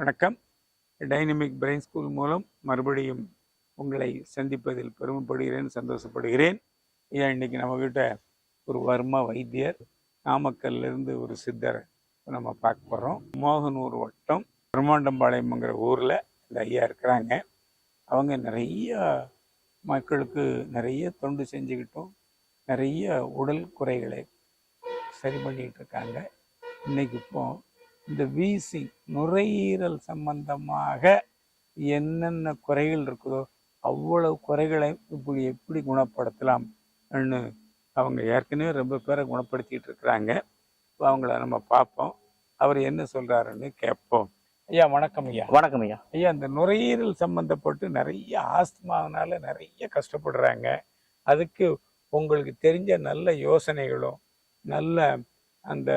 வணக்கம். Dynamic brain school மூலம் மறுபடியும் உங்களை சந்திப்பதில் பெருமைப்படுகிறேன் சந்தோஷப்படுகிறேன். ஏன் இன்னைக்கு நம்மக்கிட்ட ஒரு வர்மா வைத்தியர் நாமக்கல்லேருந்து ஒரு சித்தர் நம்ம பார்க்க போகிறோம் மோகனூர் வட்டம் பிரம்மாண்டம்பாளையம்ங்கிற ஊரில் இந்த ஐயா இருக்கிறாங்க. அவங்க நிறைய மக்களுக்கு நிறைய தொண்டு செஞ்சுக்கிட்டோம் நிறைய உடல் குறைகளை சரி பண்ணிகிட்டு இருக்காங்க. இன்னைக்கு இப்போது இந்த வீசி நுரையீரல் சம்பந்தமாக என்னென்ன குறைகள் இருக்குதோ அவ்வளவு குறைகளை இப்படி எப்படி குணப்படுத்தலாம் அவங்க ஏற்கனவே ரொம்ப பேரை குணப்படுத்திட்டு இருக்கிறாங்க. அவங்கள நம்ம பார்ப்போம். அவர் என்ன சொல்றாருன்னு கேட்போம். ஐயா வணக்கம் ஐயா. வணக்கம் ஐயா. ஐயா இந்த நுரையீரல் சம்பந்தப்பட்டு நிறைய ஆஸ்துமானால நிறைய கஷ்டப்படுறாங்க. அதுக்கு உங்களுக்கு தெரிஞ்ச நல்ல யோசனைகளும் நல்ல அந்த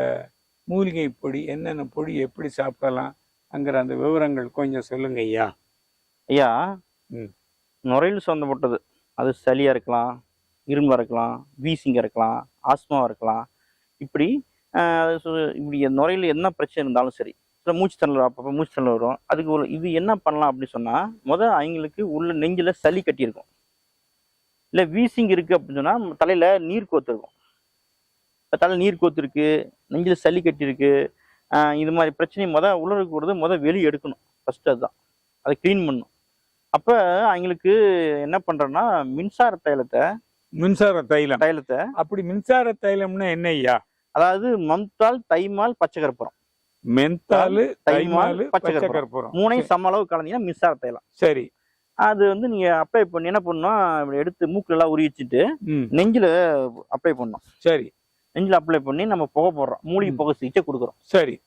மூலிகை பொடி என்னென்ன பொடி எப்படி சாப்பிடலாம்ங்கிற அந்த விவரங்கள் கொஞ்சம் சொல்லுங்க ஐயா. ஐயா ம். நுரையீரல் சம்மந்தப்பட்டது அது சளியா இருக்கலாம் இரும்பா இருக்கலாம் வீசிங்க இருக்கலாம் ஆஸ்மாவா இருக்கலாம். இப்படி இப்படி நுரையில் என்ன பிரச்சனை இருந்தாலும் சரி சில மூச்சு தண்ணல் அப்பப்போ மூச்சு தண்ணல் வரும் அதுக்கு ஒரு இது என்ன பண்ணலாம் அப்படின்னு சொன்னா முதல் அவங்களுக்கு உள்ள நெஞ்சில சளி கட்டியிருக்கும். இல்லை வீசிங் இருக்கு அப்படின்னு சொன்னா தலையில நீர் கோத்து தலையில நீர் கோத்து இருக்கு நெஞ்சில சளி கட்டியிருக்கு இது மாதிரி பிரச்சனை முத உள்ள இருக்கிறது முத வெளியே எடுக்கணும். ஃபர்ஸ்ட் அதுதான். அதை க்ளீன் பண்ணும் அப்போ அவங்களுக்கு என்ன பண்றோம்னா மின்சார தைலத்தை மின்சார தைலம். தைலத்தை. அப்படி மின்சார தைலம்னா என்ன ஐயா? அதாவது மம்தால் தைமால் பச்சை கற்பூரம் மென்தாலு தைமால், பச்சை கற்பூரம். மூணையும் சம அளவு கலந்தீங்கன்னா மின்சார தைலம். சரி. அது வந்து நீங்க அப்ளை பண்ணி என்ன பண்ணணும் எடுத்து மூக்குல எல்லாம் உரி வச்சுட்டு ம். நெஞ்சில அப்ளை பண்ணணும். சரி. நெஞ்சில அப்ளை பண்ணி நம்ம புகை போடுறோம். மூலிகை. புகை சிகிச்சை கொடுக்குறோம். சரி.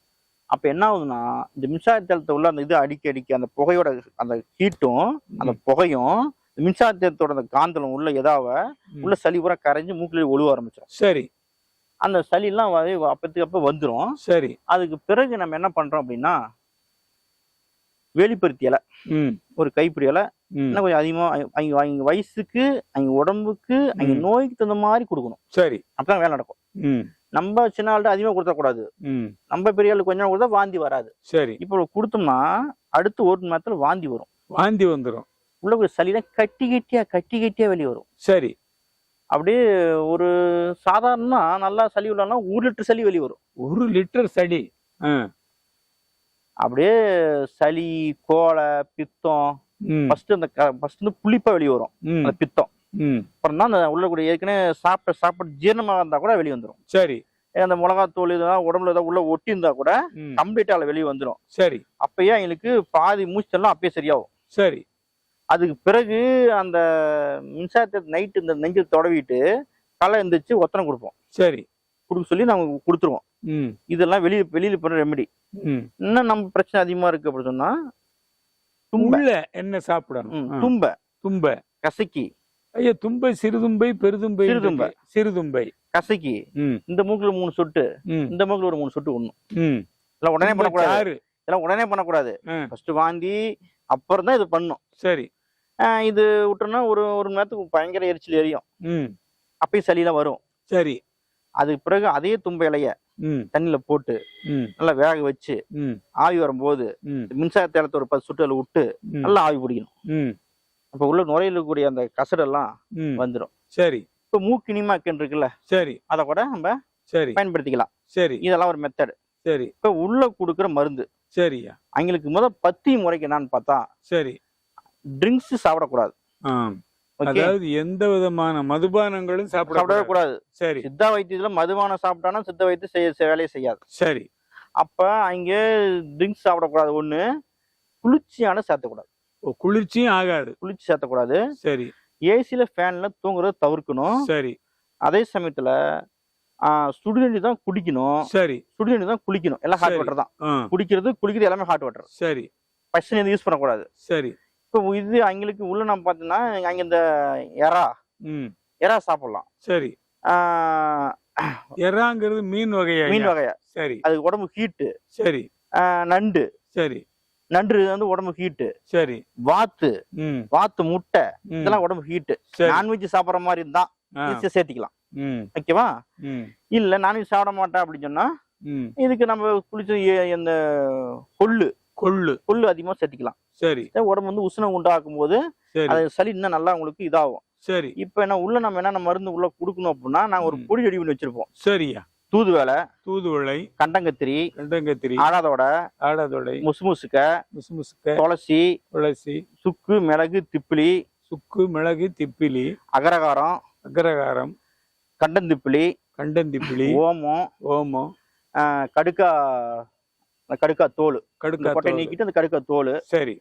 அப்ப என்ன ஆகுதுன்னா இந்த மின்சார தைலத்தை உள்ள அந்த இது அடிக்க அடிக்க அந்த புகையோட அந்த ஹீட்டும் அந்த புகையும் மின்சார தைலத்தோட அந்த காந்தலம் உள்ள எதாவ. உள்ள சளி பூரா கரைஞ்சு மூக்குல ஒழுவ ஆரம்பிச்சிடும் சரி. அந்த சளியெல்லாம் வ- அப்பத்துக்கு அப்ப வந்துடும் சரி. அதுக்கு பிறகு நம்ம என்ன பண்றோம் அப்படின்னா வேலிப்பருத்தி இலை ஒரு கைப்பிடி இலை இன்னும் கொஞ்சம் அதிகமா அவங்க- அவங்க வயசுக்கு அவங்க உடம்புக்கு அவங்க. நோய்க்கு தகுந்த மாதிரி கொடுக்கணும். சரி. அப்பதான் வேலை நடக்கும். நம்ம சின்ன ஆள்கிட்ட அதிகமா கொடுத்தக்கூடாது நம்ம பெரிய ஆளு கொஞ்சம் கொடுத்தா வாந்தி வராது. சரி. இப்போ கொடுத்தோம்னா அடுத்து ஒரு மணி நேரத்துல வாந்தி வரும். வாந்தி வந்துடும் உள்ள ஒரு சளியில கட்டி கட்டியா கட்டி கட்டியா வெளியே வரும். சரி. அப்படியே ஒரு சாதாரணமா நல்லா சளி உள்ளனா ஒரு லிட்டர் சளி வெளியே வரும். ஒரு லிட்டர் ஆ. அப்படியே சளி கோலை பித்தம் ஃபர்ஸ்ட் அந்த ஃபர்ஸ்ட் வந்து புளிப்பா வெளியே வரும். அந்த பித்தம். அப்புறம் தான் அந்த உள்ள கூட ஏற்கனவே சாப்பிட்ட சாப்பாடு ஜீரணமாக இருந்தா கூட வெளியே வந்துடும் சரி. அந்த மிளகாத்தூள் இதெல்லாம் உடம்புல ஏதாவது உள்ள ஒட்டி இருந்தா கூட கம்ப்ளீட்டா வெளியே வந்துடும் சரி. அப்பயே அவங்களுக்கு பாதி மூச்செல்லாம் அப்பயே சரியாகும். சரி. அதுக்கு பிறகு அந்த மின்சாரத்தை நைட்டு இந்த நெஞ்சில் தொடவிட்டு களை எந்திரிச்சு ஒத்தனை கொடுப்போம். சரி. கொடுக்க சொல்லி நாங்க கொடுத்துருவோம். இதெல்லாம் வெளியே வெளியில போற ரெமெடி இன்னும் நம்ம பிரச்சனை அதிகமா இருக்கு அப்படின்னு சொன்னா தும்பை. என்ன சாப்பிடணும்? தும்பை. தும்பை. கசக்கி. ஐயா தும்பை சிறுதும்பை பெருதும்பை சிறுதும்பை. சிறுதும்பை. கசக்கி. இந்த மூக்குல மூணு சொட்டு. இந்த மூக்குல ஒரு மூணு சொட்டு ஒண்ணும் இதெல்லாம் உடனே பண்ணக்கூடாது. இதெல்லாம் உடனே பண்ணக்கூடாது. ஃபர்ஸ்ட் வாந்தி அப்புறம் தான் இது பண்ணும். சரி. இது விட்டோம்னா ஒரு ஒரு மணி நேரத்துக்கு பயங்கர எரிச்சல் எரியும். அப்பயும் சளியெல்லாம் வரும். சரி. அதுக்கு பிறகு அதே தும்ப இலைய தண்ணியில போட்டு நல்லா வேக வச்சு ஆவி வரும்போது மின்சார தேலத்தை ஒரு பத்து சுட்டு அதில் விட்டு நல்லா ஆவி பிடிக்கணும். அப்போ உள்ள நுரையில் இருக்கக்கூடிய அந்த கசடெல்லாம் வந்துடும் சரி. இப்போ மூக்கினிமாக்கன் இருக்குல்ல சரி. அதை கூட நம்ம சரி. பயன்படுத்திக்கலாம். சரி. இதெல்லாம் ஒரு மெத்தட் சரி. இப்போ உள்ள கொடுக்குற மருந்து. சரியா அவங்களுக்கு முத பத்தி முறைக்கு என்னன்னு பார்த்தா சரி. ட்ரிங்க்ஸ் சாப்பிடக்கூடாது. அதாவது எந்த விதமான மதுபானங்களும் சாப்பிட சாப்பிடவே கூடாது சரி. சித்தா வைத்தியத்துல மதுபானம் சாப்பிட்டானா சித்த வைத்தியம் செய்ய வேலையை செய்யாது. சரி. அப்ப அங்க ட்ரிங்க்ஸ் சாப்பிடக்கூடாது. ஒண்ணு குளிர்ச்சியான சேர்த்தக்கூடாது குளிர்ச்சியும் ஆகாது. குளிர்ச்சி சேர்த்தக்கூடாது சரி. ஏசில ஃபேன்ல தூங்குறத தவிர்க்கணும். சரி. அதே சமயத்துல சுடுதண்ணி தான் குடிக்கணும். சரி. சுடுதண்ணி தான் குளிக்கணும். எல்லாம் ஹாட். வாட்டர் தான். குடிக்கிறது குளிக்கிறது எல்லாமே ஹாட் வாட்டர் சரி. பசங்க எதுவும் யூஸ் பண்ணக்கூடாது. சரி. இப்போ இது அவங்களுக்கு உள்ள நம்ம பார்த்தோம்னா அங்க இந்த எறா. எறா சாப்பிடலாம். சரி. எறாங்கிறது மீன் வகையா? மீன் வகைய. சரி. அது உடம்பு ஹீட்டு சரி. நண்டு. சரி. நண்டு வந்து உடம்பு ஹீட்டு சரி. வாத்து. வாத்து முட்டை. இதெல்லாம் உடம்பு ஹீட்டு சரி. நான்வெஜ் சாப்பிட்ற மாதிரி இருந்தா சேர்த்திக்கலாம். ஓகேவா? இல்ல நான்வெஜ் சாப்பிட மாட்டேன் அப்படின்னு சொன்னா இதுக்கு நம்ம குளிச்சு இந்த கொள்ளு. கொள்ளு. கொள்ளு அதிகமா சேர்த்திக்கலாம். சரி. உடம்பு வந்து உஷ்ணம் உண்டாக்கும் போது அது சளி இன்னும் நல்லா உங்களுக்கு இதாகும். சரி. இப்போ என்ன உள்ள நம்ம என்னென்ன மருந்து உள்ள கொடுக்கணும் அப்படின்னா நாங்க ஒரு. பொடி ரெடி பண்ணி வச்சிருப்போம். சரியா தூதுவளை தூதுவளை கண்டங்கத்திரி கண்டங்கத்திரி ஆடாதோட ஆடாதொடை முசுமுசுக்க முசுமுசுக்க துளசி துளசி சுக்கு மிளகு திப்பிலி சுக்கு மிளகு திப்பிலி அகரகாரம் அகரகாரம் கண்டந்திப்பிலி கண்டந்திப்பிலி ஓமம் ஓமம் கடுக்கா கடுக்கா தோல் கடுக்கா கொட்டை. நீக்கிட்டு அந்த கடுக்கா தோல் சரி.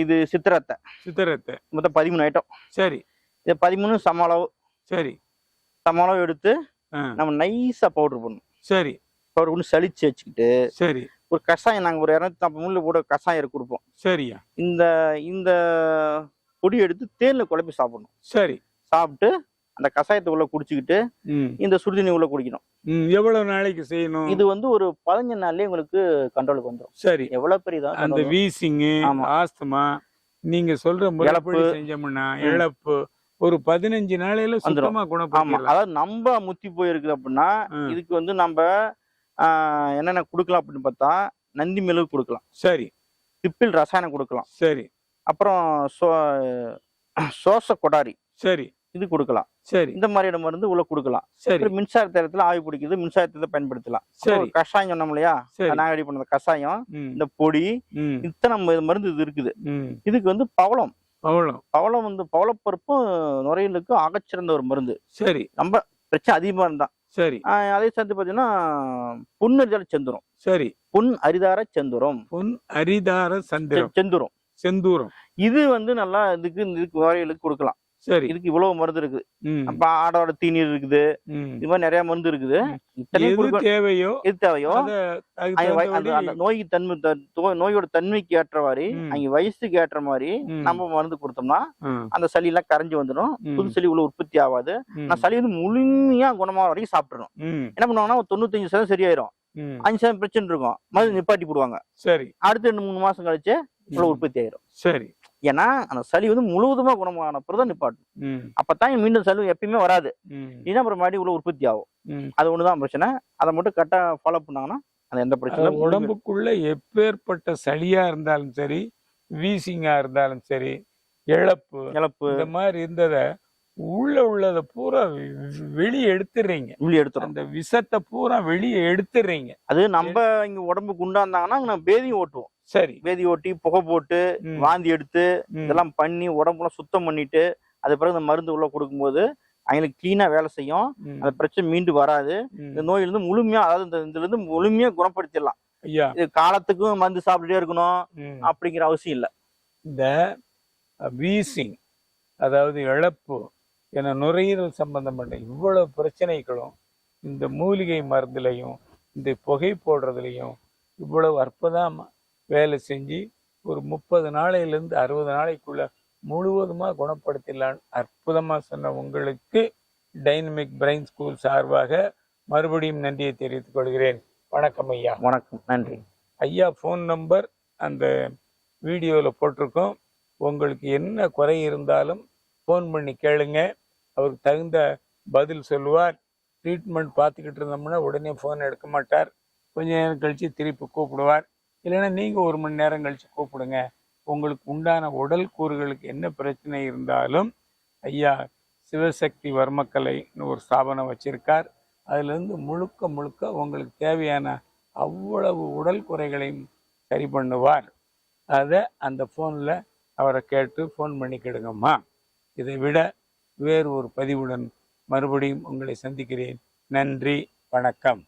இது சித்திரத்தை. சித்திரத்தை. மொத்தம் பதிமூணு ஐட்டம் சரி. இது பதிமூணு சம அளவு சரி. சம அளவு எடுத்து நம்ம நைஸா பவுடர் பண்ணணும் சரி. பவுடர் பண்ணி சளிச்சு வச்சுக்கிட்டு சரி. ஒரு கஷாயம் நாங்கள் ஒரு இரநூத்தி நாற்பது முள்ள கூட கஷாயம் கொடுப்போம். சரியா. இந்த இந்த பொடி எடுத்து தேன்ல குழப்பி சாப்பிடணும். சரி. சாப்பிட்டு அந்த கஷாயத்தை உள்ள குடிச்சுக்கிட்டு இந்த சுடுதண்ணி உள்ள குடிக்கணும். எவ்வளவு நாளைக்கு செய்யணும்? இது வந்து ஒரு பதினஞ்சு நாள்லயே உங்களுக்கு கண்ட்ரோலுக்கு வந்துடும் சரி. எவ்வளவு பெரியதா அந்த வீசிங்கு ஆமா. ஆஸ்துமா நீங்க சொல்ற முறைப்படி. செஞ்சோம்னா. இழப்பு ஒரு பதினஞ்சு நாளையில. சுத்தமா ஆமா. குணப்படுத்திடலாம் அதாவது நம்ம முத்தி போயிருக்குது அப்படின்னா. இதுக்கு வந்து நம்ம என்னென்ன கொடுக்கலாம் அப்படின்னு பார்த்தா நந்தி மெழுகு கொடுக்கலாம். சரி. திப்பில் ரசாயனம் கொடுக்கலாம். சரி. அப்புறம் சோ சோச கொடாரி. சரி. இது கொடுக்கலாம். சரி. இந்த மாதிரியான மருந்து உள்ள கொடுக்கலாம். சரி. மின்சார தேரத்துல ஆவி பிடிக்குது. மின்சாரத்தை பயன்படுத்தலாம். சரி. கஷாயம் சொன்னோம் இல்லையா? நாங்க ரெடி பண்ண கஷாயம். இந்த பொடி. இத்தனை மருந்து இது இருக்குது. இதுக்கு வந்து பவளம். அவ்வளோ பவளம் வந்து பவளப்பருப்பும் நுரையீரலுக்கும் ஆகச்சிறந்த ஒரு மருந்து. சரி. ரொம்ப பிரச்சனை அதிகமா இருந்தா. சரி. அதே சேர்த்து பார்த்தீங்கன்னா புன்னறிதல் செந்துரும். சரி. புன் அரிதார செந்துரும். பொன் அரிதார சந்திரம். செந்துரும். செந்தூரம். இது வந்து நல்லா இதுக்கு இதுக்கு நுரையீரலுக்கு கொடுக்கலாம். சரி. இதுக்கு இவ்வளவு மருந்து இருக்குது. அப்ப ஆடோட தீநீர் இருக்குது. இது மாதிரி நிறைய மருந்து இருக்குது. எது தேவையோ எது தேவையோ அந்த தகுந்தபடி- அந்த நோய் தன்மை நோயோட தன்மைக்கு ஏற்ற மாதிரி ம். அங்க வயசுக்கு ஏற்ற மாதிரி. நம்ம மருந்து கொடுத்தோம்னா அந்த சளி எல்லாம் கரைஞ்சு வந்துடும் புது சளி உள்ள உற்பத்தி ஆகாது. நான் சளி வந்து முழுமையா குணமாக வரைக்கும் சாப்பிட்டுறோம் ம், என்ன பண்ணுவாங்கன்னா தொண்ணூத்தஞ்சு சதவீதம் சரியாயிரும். அஞ்சு சதவீதம் பிரச்சனை இருக்கும். மருந்து நிப்பாட்டி போடுவாங்க. சரி. அடுத்து ரெண்டு மூணு மாசம் கழிச்சு ம். உற்பத்தி ஆயிரும். சரி. ஏன்னா அந்த சளி வந்து முழுவதுமா குணமான பிறகு நிப்பாட்டும் அப்பதான் மீண்டும் சளி எப்பயுமே வராது. இல்லைன்னா அப்புறம் மறுபடியும் உள்ள உற்பத்தி ஆகும். அது ஒண்ணுதான் பிரச்சனை. அதை மட்டும் கரெக்டா ஃபாலோ பண்ணாங்கன்னா அந்த எந்த அது பிரச்சனையும் உடம்புக்குள்ள எப்பேற்பட்ட சளியா இருந்தாலும் சரி வீசிங்கா இருந்தாலும் சரி இழப்பு இழப்பு. இந்த மாதிரி இருந்தத உள்ள உள்ளத பூரா வெளியே எடுத்துடுறீங்க. வெளியே எடுத்துரும். அந்த விஷத்தை பூரா வெளியே எடுத்துடுறீங்க. அது நம்ம இங்க உடம்புக்கு உண்டாந்தாங்கன்னா அங்க நம்ம பேதி ஓட்டுவோம். சரி. பேதி ஓட்டி புகை போட்டு வாந்தி எடுத்து இதெல்லாம் பண்ணி உடம்புலாம் சுத்தம் பண்ணிட்டு அது பிறகு இந்த மருந்து உள்ள கொடுக்கும்போது அவங்களுக்கு கிளீனா வேலை செய்யும். அந்த பிரச்சனை மீண்டு வராது. இந்த நோயிலிருந்து முழுமையா அதாவது இந்த இதுல இருந்து முழுமையா குணப்படுத்திடலாம். இது காலத்துக்கும் மருந்து சாப்பிட்டுட்டே இருக்கணும். அப்படிங்கிற அவசியம் இல்ல. இந்த வீசிங் அதாவது இழப்பு என நுரையீரல் சம்பந்தப்பட்ட இவ்வளவு பிரச்சனைகளும் இந்த மூலிகை மருந்துலையும் இந்த புகை போடுறதுலையும் இவ்வளவு அற்புதமா வேலை செஞ்சு ஒரு முப்பது நாளையிலேருந்து அறுபது நாளைக்குள்ள முழுவதுமா குணப்படுத்திடலான்னு அற்புதமா சொன்ன உங்களுக்கு டைனமிக் பிரெயின் ஸ்கூல் சார்பாக மறுபடியும் நன்றியை தெரிவித்துக் கொள்கிறேன். வணக்கம் ஐயா. வணக்கம். நன்றி. ஐயா ஃபோன் நம்பர் அந்த வீடியோவில் போட்டிருக்கோம். உங்களுக்கு என்ன குறை இருந்தாலும் ஃபோன் பண்ணி கேளுங்க. அவருக்கு தகுந்த பதில் சொல்லுவார். ட்ரீட்மெண்ட் பார்த்துக்கிட்டு இருந்தோம்னா உடனே ஃபோன் எடுக்க மாட்டார். கொஞ்ச நேரம் கழித்து திருப்பி கூப்பிடுவார். இல்லைன்னா நீங்கள் ஒரு மணி நேரம் கழித்து கூப்பிடுங்க. உங்களுக்கு உண்டான உடல் கூறுகளுக்கு என்ன பிரச்சனை இருந்தாலும் ஐயா சிவசக்தி வர்மக்கலைன்னு ஒரு ஸ்தாபனம் வச்சிருக்கார். அதுலேருந்து முழுக்க முழுக்க உங்களுக்கு தேவையான அவ்வளவு உடல் குறைகளையும் சரி பண்ணுவார். அதை அந்த ஃபோனில் அவரை கேட்டு ஃபோன் பண்ணிக்கிடுங்கம்மா இதை விட வேறு ஒரு பதிவுடன் மறுபடியும் உங்களை சந்திக்கிறேன். நன்றி வணக்கம்.